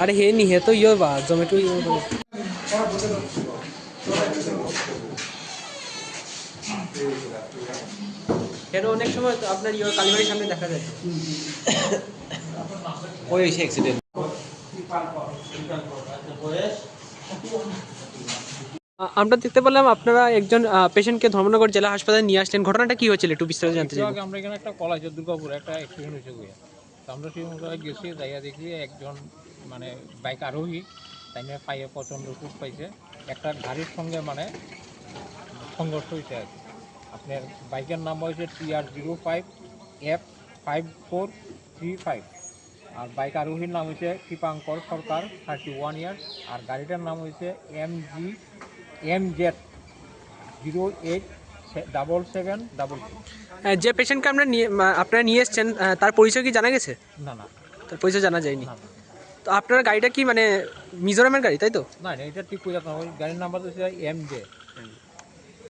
আরে হে নি, হে তো ইয়ে বা, জোম্যাটো ইয়ে কেন অনেক সময় তো আপনার ইয়ে কালীবাড়ির সামনে দেখা যায়। হয়েছে অ্যাক্সিডেন্ট আমরা দেখতে পেলাম আপনারা একজন পেশেন্টকে ধর্মনগর জেলা হাসপাতালে নিয়ে আসলেন। ঘটনাটা কি হয়েছিল একটু বিস্তারিত জানতে চাই আমরা এখানে একটা কল আছে দুর্গাপুরে একটা অ্যাক্সিডেন্ট হয়েছে গিয়ে। তো আমরা সেই অনুযায়ী গেছি যাইয়া দেখি একজন মানে বাইক আরোহী তাই নিয়ে পায়ে প্রচণ্ড চোট পাইছে। একটা গাড়ির সঙ্গে মানে সংঘর্ষ হয়েছে আর কি। আপনার বাইকের নাম হয়েছে T R zero five F five four three five. আর বাইক আরোহীর নাম হয়েছে Kripankar Sarkar thirty one years আর গাড়িটার নাম হয়েছে M G M Z zero eight double seven double যে পেশেন্টকে আপনারা নিয়ে আপনারা নিয়ে এসছেন তার পরিচয় কি জানা গেছে? না না। তার পরিচয় জানা যায়নি। তো আপনার গাড়িটা কি মানে মিজোরামের গাড়ি তাই তো? না এটা ঠিক করে গাড়ির নাম্বার তো এম জে